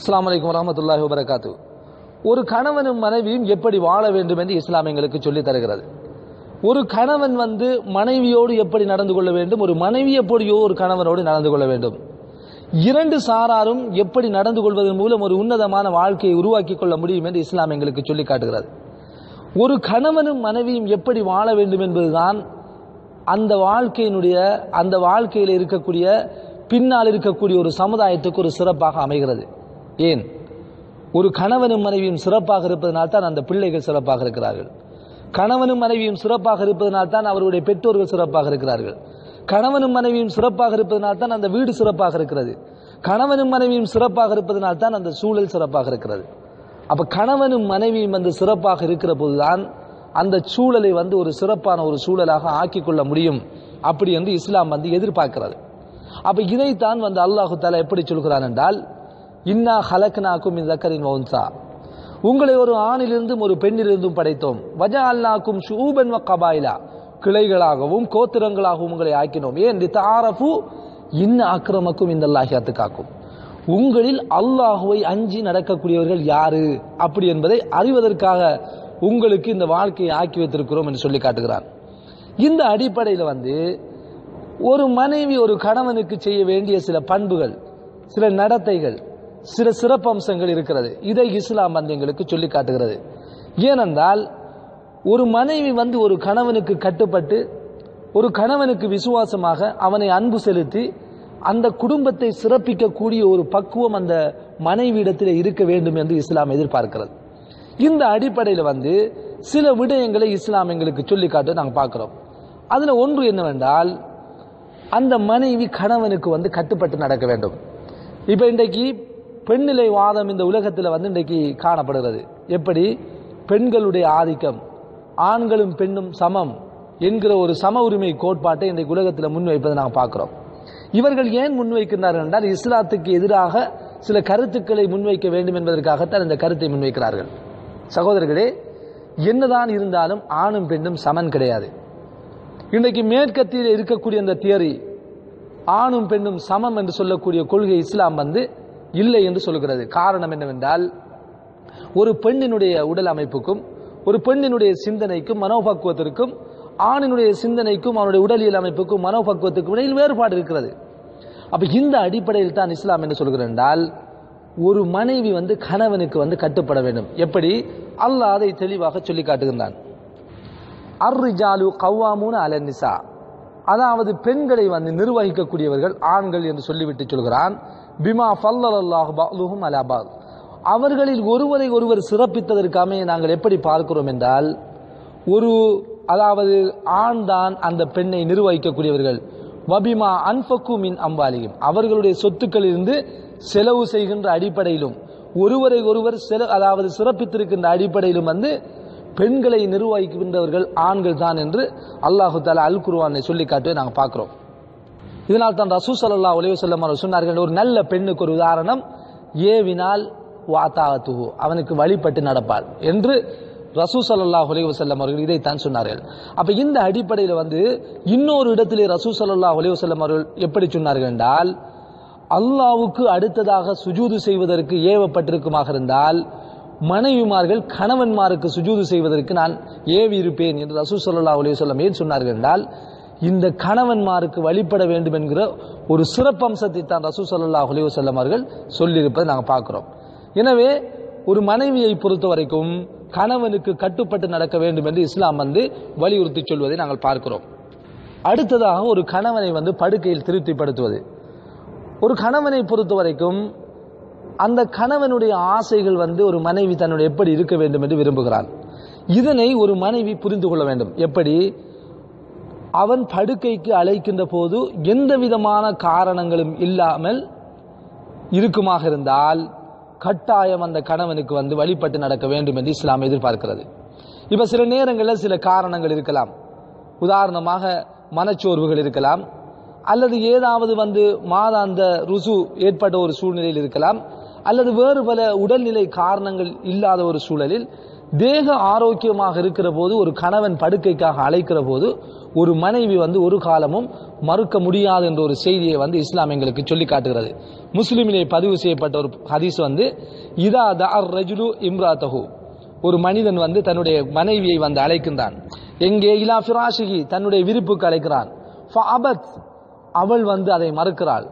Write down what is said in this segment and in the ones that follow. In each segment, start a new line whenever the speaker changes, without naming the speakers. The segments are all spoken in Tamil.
அஸ்லாம் வலைக்கம் வரமத்துல்லாஹி வரகாத்து ஒரு கணவனும் மனைவியும் எப்படி வாழ வேண்டும் என்று இஸ்லாம் எங்களுக்கு சொல்லித் தருகிறது. ஒரு கணவன் வந்து மனைவியோடு எப்படி நடந்து கொள்ள வேண்டும் ஒரு மனைவி எப்படியோ ஒரு கணவனோடு நடந்து கொள்ள வேண்டும். இரண்டு சாராரும் எப்படி நடந்து கொள்வதன் மூலம் ஒரு உன்னதமான வாழ்க்கையை உருவாக்கி கொள்ள முடியும் என்று இஸ்லாம் எங்களுக்கு சொல்லி காட்டுகிறது. ஒரு கணவனும் மனைவியும் எப்படி வாழ வேண்டும் என்பதுதான் அந்த வாழ்க்கையினுடைய அந்த வாழ்க்கையில் இருக்கக்கூடிய பின்னால் இருக்கக்கூடிய ஒரு சமுதாயத்துக்கு ஒரு சிறப்பாக அமைகிறது. ஏன்? ஒரு கணவனும் மனைவியும் சிறப்பாக இருப்பதனால் தான் அந்த பிள்ளைகள் சிறப்பாக இருக்கிறார்கள். கணவனும் மனைவியும் சிறப்பாக இருப்பதனால் தான் அவருடைய பெற்றோர்கள் சிறப்பாக இருக்கிறார்கள். கணவனும் மனைவியும் சிறப்பாக இருப்பதனால் தான் அந்த வீடு சிறப்பாக இருக்கிறது. கணவனும் மனைவியும் சிறப்பாக இருப்பதனால் தான் அந்த சூழல் சிறப்பாக இருக்கிறது. அப்ப கணவனும் மனைவியும் வந்து சிறப்பாக இருக்கிற போதுதான் அந்த சூழலை வந்து ஒரு சிறப்பான ஒரு சூழலாக ஆக்கி கொள்ள முடியும். அப்படி என்று இஸ்லாம் வந்து எதிர்பார்க்கிறது. அப்ப இதைத்தான் வந்து அல்லாஹு தாலா எப்படி சொல்கிறான் என்றால் இன்னா ஹலக்னாக்கும் இந்த கரின் வவுன்சா. உங்களை ஒரு ஆணிலிருந்தும் ஒரு பெண்ணிலிருந்தும் படைத்தோம். வஜா அல்லாக்கும் ஷூபன் கபாயிலா. கிளைகளாகவும் கோத்திரங்களாகவும் உங்களை ஆக்கினோம். ஏன்? தாரஃபு இன்ன அக்கிரமக்கும் இந்த அல்லாஹியாத்து காக்கும் உங்களில் அல்லாஹுவை அஞ்சி நடக்கக்கூடியவர்கள் யாரு? அப்படி என்பதை அறிவதற்காக உங்களுக்கு இந்த வாழ்க்கையை ஆக்கி வைத்திருக்கிறோம் என்று சொல்லி காட்டுகிறான். இந்த அடிப்படையில் வந்து ஒரு மனைவி ஒரு கணவனுக்கு செய்ய வேண்டிய சில பண்புகள் சில நடத்தைகள் சில சிறப்பம்சங்கள் இருக்கிறது. இதை இஸ்லாம் வந்து எங்களுக்கு சொல்லி காட்டுகிறது. ஏனென்றால் ஒரு மனைவி வந்து ஒரு கணவனுக்கு கட்டுப்பட்டு ஒரு கணவனுக்கு விசுவாசமாக அவனை அன்பு செலுத்தி அந்த குடும்பத்தை சிறப்பிக்கக்கூடிய ஒரு பக்குவம் அந்த மனைவியிடத்தில் இருக்க வேண்டும் என்று இஸ்லாம் எதிர்பார்க்கிறது. இந்த அடிப்படையில் வந்து சில விடயங்களை இஸ்லாம் எங்களுக்கு சொல்லி காட்ட நாங்கள் பார்க்குறோம். அதில் ஒன்று என்னவென்றால் அந்த மனைவி கணவனுக்கு வந்து கட்டுப்பட்டு நடக்க வேண்டும். இப்போ இன்றைக்கு பெண்ணிலை வாதம் இந்த உலகத்தில் வந்து இன்றைக்கு காணப்படுகிறது. எப்படி? பெண்களுடைய ஆதிக்கம். ஆண்களும் பெண்ணும் சமம் என்கிற ஒரு சம உரிமை கோட்பாட்டை இன்றைக்கு உலகத்தில் முன்வைப்பதை நாங்கள் பார்க்குறோம். இவர்கள் ஏன் முன்வைக்கிறார்கள் என்றால் இஸ்லாத்துக்கு எதிராக சில கருத்துக்களை முன்வைக்க வேண்டும் என்பதற்காகத்தான் இந்த கருத்தை முன்வைக்கிறார்கள். சகோதரர்களே என்னதான் இருந்தாலும் ஆணும் பெண்ணும் சமன் கிடையாது. இன்றைக்கு மேற்கத்தியில் இருக்கக்கூடிய அந்த தியரி ஆணும் பெண்ணும் சமம் என்று சொல்லக்கூடிய கொள்கை இஸ்லாம் வந்து இல்லை என்று சொல்கிறது காரணம் என்னவென்றால் ஒரு பெண்ணினுடைய உடல் அமைப்புக்கும் ஒரு பெண்ணினுடைய சிந்தனைக்கும் மனோபக்குவத்திற்கும் ஆணினுடைய சிந்தனைக்கும் அவனுடைய உடலியல் அமைப்புக்கும் மனோபக்குவத்துக்கும் இடையில் வேறுபாடு இருக்கிறது. அப்ப இந்த அடிப்படையில் தான் இஸ்லாம் என்ன சொல்கிறேன் என்றால் ஒரு மனைவி வந்து கணவனுக்கு வந்து கட்டுப்பட வேண்டும். எப்படி? அல்லாஹ் அதை தெளிவாக சொல்லி காட்டுகின்றான். அர்ரிஜாலு கவ்வாமூன அலன்னிசா அதாவது பெண்களை வந்து நிர்வகிக்கக்கூடியவர்கள் ஆண்கள் என்று சொல்லிவிட்டு சொல்கிறான். பிமா ஃபல்லல்லாஹு பஅலுஹும் அலா அவர்களில் ஒருவரை ஒருவர் சிறப்பித்ததற்காமே நாங்கள் எப்படி பார்க்கிறோம் என்றால் ஒரு அதாவது ஆண் தான் அந்த பெண்ணை நிர்வகிக்கக்கூடியவர்கள். வபிமா அன்பக்கு மின் அம்பாலியும் அவர்களுடைய சொத்துக்களிலிருந்து செலவு செய்கின்ற அடிப்படையிலும் ஒருவரை ஒருவர் செல அதாவது சிறப்பித்திருக்கின்ற அடிப்படையிலும் வந்து பெண்களை நிர்வகிக்கின்றவர்கள் ஆண்கள் தான் என்று அல்லாஹு தாலா அல் குருவானை சொல்லி காட்டுவதை நாங்கள் பார்க்குறோம். இதனால் தான் ரசூ சல்லா உலக செல்லம் சொன்னார்கள் ஒரு நல்ல பெண்ணுக்கு ஒரு உதாரணம் ஏவினால் வாத்தாத்துஹு அவனுக்கு வழிபட்டு நடப்பாள் என்று ரசூ சல்லா உலக செல்லம் அவர்கள் இதைத்தான் சொன்னார்கள். அப்ப இந்த அடிப்படையில் வந்து இன்னொரு இடத்திலே ரசூ சல்லா உலக செல்லம் அவர்கள் எப்படி சொன்னார்கள் என்றால் அல்லாவுக்கு அடுத்ததாக சுஜூது செய்வதற்கு ஏவப்பட்டிருக்குமாக இருந்தால் மனைவிமார்கள் கணவன்மாருக்கு சுஜூது செய்வதற்கு நான் ஏவி இருப்பேன் என்று ரசூ சொல்லா உலக சொல்லம் ஏன் சொன்னார்கள் என்றால் இந்த கணவன்மாருக்கு வழிபட வேண்டும் என்கிற ஒரு சிறப்பம்சத்தை தான் ரசூ சல்லா அலி அவர்கள் சொல்லியிருப்பதை நாங்கள் பார்க்குறோம். எனவே ஒரு மனைவியை பொறுத்த வரைக்கும் கணவனுக்கு கட்டுப்பட்டு நடக்க வேண்டும் என்று இஸ்லாம் வந்து வலியுறுத்தி சொல்வதை நாங்கள் பார்க்கிறோம். அடுத்ததாக ஒரு கணவனை வந்து படுக்கையில் திருப்திப்படுத்துவது. ஒரு கணவனை பொறுத்த வரைக்கும் அந்த கணவனுடைய ஆசைகள் வந்து ஒரு மனைவி தன்னுடைய எப்படி இருக்க வேண்டும் என்று விரும்புகிறான் இதனை ஒரு மனைவி புரிந்து கொள்ள வேண்டும். எப்படி? அவன் படுக்கைக்கு அழைக்கின்ற போது எந்த விதமான காரணங்களும் இல்லாமல் இருக்குமாக இருந்தால் கட்டாயம் அந்த கணவனுக்கு வந்து வழிபட்டு நடக்க வேண்டும் என்று இஸ்லாம் எதிர்பார்க்கிறது. இப்ப சில நேரங்களில் சில காரணங்கள் இருக்கலாம். உதாரணமாக மனச்சோர்வுகள் இருக்கலாம். அல்லது ஏதாவது வந்து மாதாந்த ருசு ஏற்பட்ட ஒரு சூழ்நிலையில் இருக்கலாம். அல்லது வேறு பல உடல்நிலை காரணங்கள் இல்லாத ஒரு சூழலில் தேக ஆரோக்கியமாக இருக்கிற போது ஒரு கணவன் படுக்கைக்காக அழைக்கிற போது ஒரு மனைவி வந்து ஒரு காலமும் மறுக்க முடியாது என்ற ஒரு செய்தியை வந்து இஸ்லாம் எங்களுக்கு சொல்லி காட்டுகிறது. முஸ்லிமிலே பதிவு செய்யப்பட்ட ஒரு ஹதீஸ் வந்து இதா தார் ரஜுலு இம்ராத்தஹு. ஒரு மனிதன் வந்து தன்னுடைய மனைவியை வந்து அழைக்கின்றான். எங்கே? இலா ஃபிராஷிகி தன்னுடைய விருப்புக்கு அழைக்கிறான். ஃபஅபத் அவள் வந்து அதை மறுக்கிறாள்.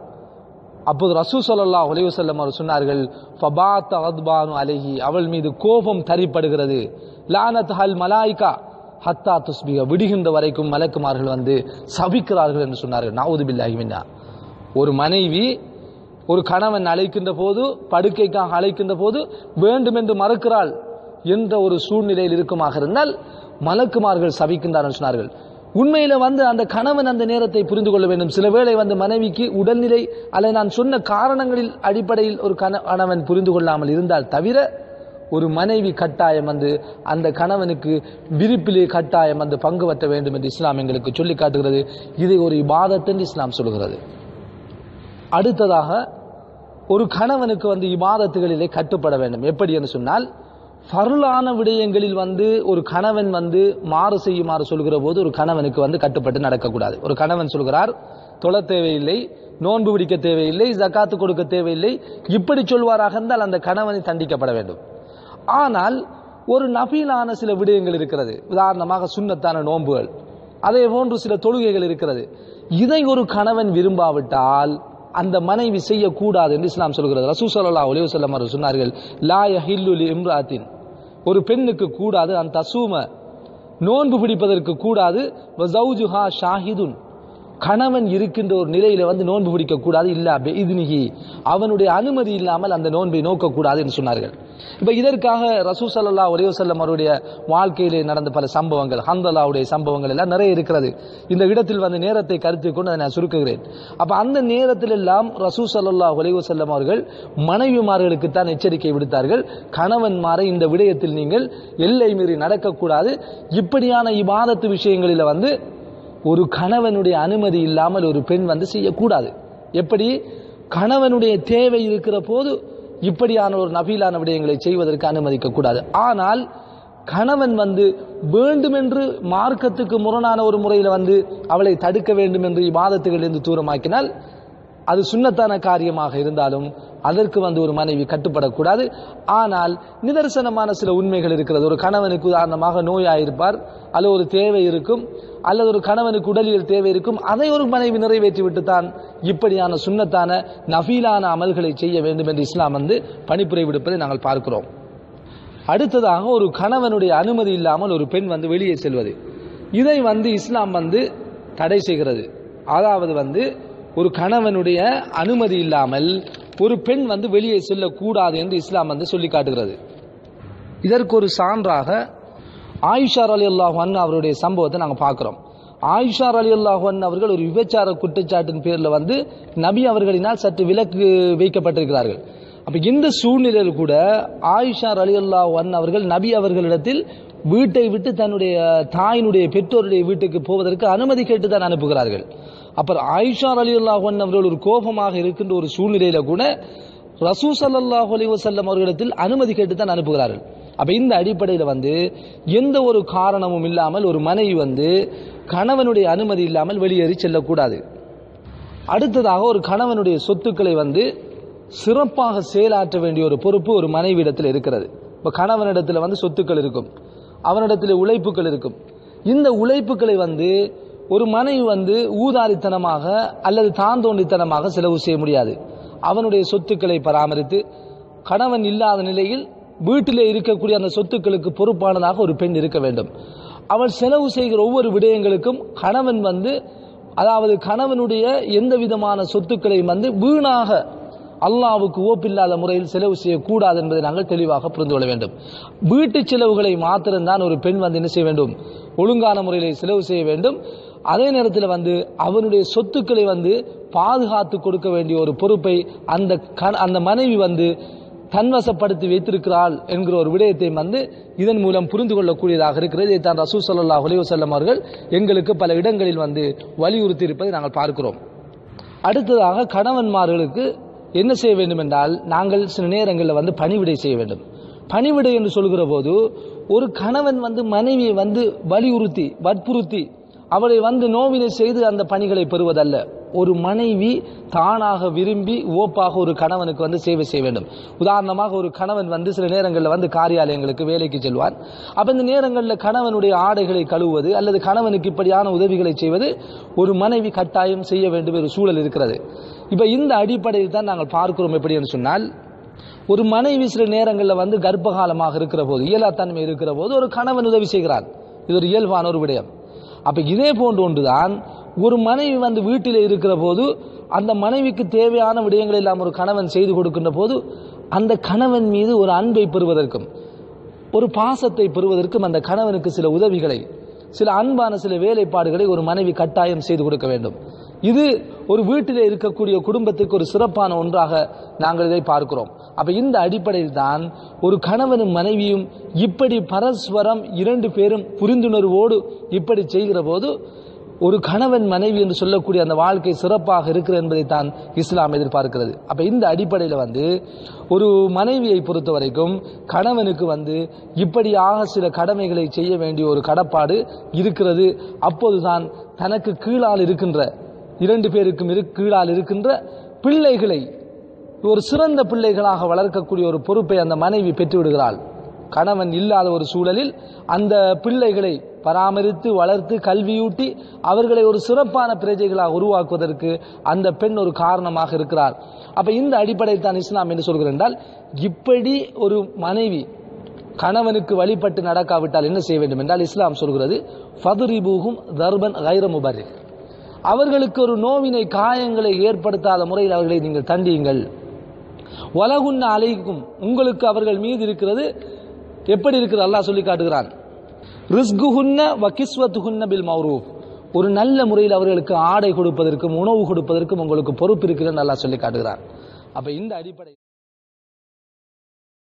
அப்போது ரசூ சொல்லல்லா ஒலிவசல்லம் அவர் சொன்னார்கள் ஃபபாத் அத்பானு அலைஹி. அவள் மீது கோபம் தரிப்படுகிறது. லானத் ஹல் மலாய்கா. ஹத்தா துஸ்மிக விடுகின்ற வரைக்கும் மலக்குமார்கள் வந்து சபிக்கிறார்கள் என்று சொன்னார்கள். நாவுது பில்லாஹி ஒரு மனைவி ஒரு கணவன் அழைக்கின்ற போது படுக்கைக்காக அழைக்கின்ற போது வேண்டுமென்று மறுக்கிறாள் என்ற ஒரு சூழ்நிலையில் இருக்குமாக இருந்தால் மலக்குமார்கள் சபிக்கின்றார்கள் சொன்னார்கள். உண்மையில வந்து அந்த கணவன் அந்த நேரத்தை புரிந்து கொள்ள வேண்டும். சில வேளை வந்து மனைவிக்கு உடல்நிலை அல்லது நான் சொன்ன காரணங்களில் அடிப்படையில் ஒரு கண- கணவன் புரிந்து கொள்ளாமல் இருந்தால் தவிர ஒரு மனைவி கட்டாயம் வந்து அந்த கணவனுக்கு விருப்பிலே கட்டாயம் வந்து பங்கு வைத்த வேண்டும் என்று இஸ்லாம் எங்களுக்கு சொல்லி காட்டுகிறது. இதை ஒரு இபாதத் என்று இஸ்லாம் சொல்கிறது அடுத்ததாக ஒரு கணவனுக்கு வந்து இபாதத்துகளிலே கட்டுப்பட வேண்டும். எப்படி என்று சொன்னால் பருளான விடயங்களில் வந்து ஒரு கணவன் வந்து மாறு செய்யுமாறு சொல்கிற போது ஒரு கணவனுக்கு வந்து கட்டுப்பட்டு நடக்கக்கூடாது. ஒரு கணவன் சொல்கிறார் தொலை தேவையில்லை நோன்பு பிடிக்க தேவையில்லை ஜக்காத்து கொடுக்க தேவையில்லை இப்படி சொல்வாராக இருந்தால் அந்த கணவனை தண்டிக்கப்பட வேண்டும். ஆனால் ஒரு நபீலான சில விடயங்கள் இருக்கிறது. உதாரணமாக சுண்ணத்தான நோன்புகள். அதே போன்று சில தொழுகைகள் இருக்கிறது. இதை ஒரு கணவன் விரும்பாவிட்டால் அந்த மனைவி செய்யக்கூடாது என்று இஸ்லாம் சொல்கிறது. ரசூ ஸல்லல்லாஹு அலைஹி வஸல்லம் அவர்கள் சொன்னார்கள் லா யஹில்லுலி இம்ராத்தின். ஒரு பெண்ணுக்கு கூடாது அந்த தசூம. நோன்பு பிடிப்பதற்கு கூடாது ஷாஹிதுன். கணவன் இருக்கின்ற ஒரு நிலையில வந்து நோன்பு பிடிக்கக்கூடாது இல்ல இதுனிகி அவனுடைய அனுமதி இல்லாமல் அந்த நோன்பை நோக்கக்கூடாது என்று சொன்னார்கள். இப்ப இதற்காக ரசூ ஸல்லல்லாஹு அலைஹி அவருடைய வாழ்க்கையிலே நடந்த பல சம்பவங்கள் ஹந்தலாவுடைய சம்பவங்கள் எல்லாம் நிறைய இருக்கிறது. இந்த இடத்தில் வந்து நேரத்தை கருத்தில் கொண்டு அதை நான் சுருக்குகிறேன். அப்ப அந்த நேரத்தில் எல்லாம் ரசூ ஸல்லல்லாஹு அலைஹி அவர்கள் மனைவிமார்களுக்கு தான் எச்சரிக்கை விடுத்தார்கள். கணவன்மாரை இந்த விடயத்தில் நீங்கள் எல்லை மீறி நடக்கக்கூடாது. இப்படியான இபாதத்து விஷயங்களில் வந்து ஒரு கணவனுடைய அனுமதி இல்லாமல் ஒரு பெண் வந்து செய்யக்கூடாது. எப்படி? கணவனுடைய தேவை இருக்கிற போது இப்படியான ஒரு நபீலான விடயங்களை செய்வதற்கு அனுமதிக்க கூடாது ஆனால் கணவன் வந்து வேண்டுமென்று மார்க்கத்துக்கு முரணான ஒரு முறையில் வந்து அவளை தடுக்க வேண்டும் என்று இவ்வாதத்துகளிலிருந்து தூரமாக்கினால் அது சுண்ணத்தான காரியமாக இருந்தாலும் அதற்கு வந்து ஒரு மனைவி கட்டுப்படக்கூடாது. ஆனால் நிதர்சனமான சில உண்மைகள் இருக்கிறது. ஒரு கணவனுக்கு உதாரணமாக நோயாயிருப்பார். அல்லது ஒரு தேவை இருக்கும். அல்லது ஒரு கணவனுக்கு உடலியல் தேவை இருக்கும். அதை ஒரு மனைவி நிறைவேற்றி விட்டுத்தான் இப்படியான சுண்ணத்தான நஃபீலான அமல்களை செய்ய வேண்டும் என்று இஸ்லாம் வந்து பணிப்புரை விடுப்பதை நாங்கள் பார்க்கிறோம். அடுத்ததாக ஒரு கணவனுடைய அனுமதி இல்லாமல் ஒரு பெண் வந்து வெளியே செல்வது. இதை வந்து இஸ்லாம் வந்து தடை செய்கிறது. அதாவது வந்து ஒரு கணவனுடைய அனுமதி இல்லாமல் ஒரு பெண் வந்து வெளியே செல்லக்கூடாது என்று இஸ்லாம் வந்து சொல்லி காட்டுகிறது. இதற்கு ஒரு சான்றாக ஆயுஷார் அலி அல்லாஹன் அவருடைய சம்பவத்தை நாங்கள் பார்க்குறோம். ஆயிஷார் அலி அல்லாஹன் அவர்கள் ஒரு விபச்சார குற்றச்சாட்டின் பேரில் வந்து நபி அவர்களினால் சற்று விலக்கு வைக்கப்பட்டிருக்கிறார்கள். அப்போ இந்த சூழ்நிலையில் கூட ஆயிஷார் அலி அல்லாஹன் அவர்கள் நபி அவர்களிடத்தில் வீட்டை விட்டு தன்னுடைய தாயினுடைய பெற்றோருடைய வீட்டுக்கு போவதற்கு அனுமதி கேட்டு தான் அனுப்புகிறார்கள். அப்புறம் ஆயிஷா அலி அல்லாஹன் அவர்கள் ஒரு கோபமாக இருக்கின்ற ஒரு சூழ்நிலையில கூட ரசூ சல்லாஹ் அலி வசல்லம் அவர்களிடத்தில் அனுமதி கேட்டு தான் அனுப்புகிறார்கள். அப்ப இந்த அடிப்படையில் வந்து எந்த ஒரு காரணமும் இல்லாமல் ஒரு மனைவி வந்து கணவனுடைய அனுமதி இல்லாமல் வெளியேறி செல்லக்கூடாது. அடுத்ததாக ஒரு கணவனுடைய சொத்துக்களை வந்து சிறப்பாக செயலாற்ற வேண்டிய ஒரு பொறுப்பு ஒரு மனைவியிடத்தில் இருக்கிறது. இப்போ கணவனிடத்தில் வந்து சொத்துக்கள் இருக்கும். அவனிடத்தில் உழைப்புகள் இருக்கும். இந்த உழைப்புகளை வந்து ஒரு மனைவி வந்து ஊதாரித்தனமாக அல்லது தாந்தோண்டித்தனமாக செலவு செய்ய முடியாது. அவனுடைய சொத்துக்களை பராமரித்து கணவன் இல்லாத நிலையில் வீட்டிலே இருக்கக்கூடிய அந்த சொத்துக்களுக்கு பொறுப்பானதாக ஒரு பெண் இருக்க வேண்டும். அவள் செலவு செய்கிற ஒவ்வொரு விடயங்களுக்கும் கணவன் வந்து அதாவது கணவனுடைய எந்த விதமான சொத்துக்களையும் வந்து வீணாக அல்லாவுக்கு ஓப்பில்லாத முறையில் செலவு செய்யக்கூடாது என்பதை நாங்கள் தெளிவாக புரிந்து கொள்ள வேண்டும். வீட்டு செலவுகளை மாத்திரம்தான் ஒரு பெண் வந்து என்ன செய்ய வேண்டும்? ஒழுங்கான முறையில் செலவு செய்ய வேண்டும். அதே நேரத்தில் வந்து அவனுடைய சொத்துக்களை வந்து பாதுகாத்து கொடுக்க வேண்டிய ஒரு பொறுப்பை அந்த அந்த மனைவி வந்து தன்வசப்படுத்தி வைத்திருக்கிறாள் என்கிற ஒரு விடயத்தை வந்து இதன் மூலம் புரிந்து கொள்ளக்கூடியதாக இருக்கிறது. இதைத்தான் ரசூ சல்லா அலைவசல்லம் அவர்கள் எங்களுக்கு பல இடங்களில் வந்து வலியுறுத்தி இருப்பதை நாங்கள் பார்க்கிறோம். அடுத்ததாக கணவன்மார்களுக்கு என்ன செய்ய வேண்டும் என்றால் நாங்கள் சில நேரங்களில் வந்து பணிவிடை செய்ய வேண்டும். பணிவிடை என்று சொல்கிற போது ஒரு கணவன் வந்து மனைவியை வந்து வலியுறுத்தி வற்புறுத்தி அவளை வந்து நோவினை செய்து அந்த பணிகளை பெறுவதல்ல. ஒரு மனைவி தானாக விரும்பி ஓப்பாக ஒரு கணவனுக்கு வந்து சேவை செய்ய வேண்டும். உதாரணமாக ஒரு கணவன் வந்து சில நேரங்களில் வந்து காரியாலயங்களுக்கு வேலைக்கு செல்வான் அப்போ இந்த நேரங்களில் கணவனுடைய ஆடைகளை கழுவுவது அல்லது கணவனுக்கு இப்படியான உதவிகளை செய்வது ஒரு மனைவி கட்டாயம் செய்ய வேண்டும் ஒரு சூழல் இருக்கிறது. இப்போ இந்த அடிப்படையில் தான் நாங்கள் பார்க்கிறோம் எப்படி என்று சொன்னால் ஒரு மனைவி சில நேரங்களில் வந்து கர்ப்பகாலமாக இருக்கிற போது இயலாத்தன்மை இருக்கிற போது ஒரு கணவன் உதவி செய்கிறான் இது ஒரு இயல்பான ஒரு விடயம். அப்போ இதே போன்று ஒன்றுதான் ஒரு மனைவி வந்து வீட்டில் இருக்கிற போது அந்த மனைவிக்கு தேவையான விடயங்களை எல்லாம் ஒரு கணவன் செய்து கொடுக்கின்ற போது அந்த கணவன் மீது ஒரு அன்பை பெறுவதற்கும் ஒரு பாசத்தை பெறுவதற்கும் அந்த கணவனுக்கு சில உதவிகளை சில அன்பான சில வேலைப்பாடுகளை ஒரு மனைவி கட்டாயம் செய்து கொடுக்க வேண்டும். இது ஒரு வீட்டிலே இருக்கக்கூடிய குடும்பத்துக்கு ஒரு சிறப்பான ஒன்றாக நாங்கள் இதை பார்க்கிறோம். அப்ப இந்த அடிப்படையில் தான் ஒரு கணவனும் மனைவியும் இப்படி பரஸ்பரம் இரண்டு பேரும் புரிந்துணர்வோடு இப்படி செய்கிற போது ஒரு கணவன் மனைவி என்று சொல்லக்கூடிய அந்த வாழ்க்கை சிறப்பாக இருக்கிறது என்பதை தான் இஸ்லாம் எதிர்பார்க்கிறது. அப்போ இந்த அடிப்படையில் வந்து ஒரு மனைவியை பொறுத்த வரைக்கும் கணவனுக்கு வந்து இப்படியாக சில கடமைகளை செய்ய வேண்டிய ஒரு கடப்பாடு இருக்கிறது. அப்போதுதான் தனக்கு கீழால் இருக்கின்ற இரண்டு பேருக்கும் இரு கீழால் இருக்கின்ற பிள்ளைகளை ஒரு சிறந்த பிள்ளைகளாக வளர்க்கக்கூடிய ஒரு பொறுப்பை அந்த மனைவி பெற்றுவிடுகிறாள். கணவன் இல்லாத ஒரு சூழலில் அந்த பிள்ளைகளை பராமரித்து வளர்த்து கல்வியூட்டி அவர்களை ஒரு சிறப்பான பிரஜைகளாக உருவாக்குவதற்கு அந்த பெண் ஒரு காரணமாக இருக்கிறார். அப்ப இந்த அடிப்படையில் தான் இஸ்லாம் என்று சொல்கிறேன் என்றால் இப்படி ஒரு மனைவி கணவனுக்கு வழிபட்டு நடக்காவிட்டால் என்ன செய்ய வேண்டும் என்றால் இஸ்லாம் சொல்கிறது ஃபதுரிபூகும் தர்பன் கைர அவர்களுக்கு ஒரு நோவினை காயங்களை ஏற்படுத்தாத முறையில் அவர்களை நீங்கள் தண்டியுங்கள். உலகுன்ன அலைக்கும் உங்களுக்கு அவர்கள் மீது இருக்கிறது எப்படி இருக்குது அல்லாஹ் சொல்லி காட்டுகிறான்? ரிஸ்குஹுன்ன வகிஸ்வத்துஹுன்ன பில் மௌரூப் ஒரு நல்ல முறையில் அவர்களுக்கு ஆடை கொடுப்பதற்கும் உணவு கொடுப்பதற்கும் உங்களுக்கு பொறுப்பு இருக்குதுன்னு நல்லா சொல்லி காட்டுகிறான். அப்போ இந்த அடிப்படை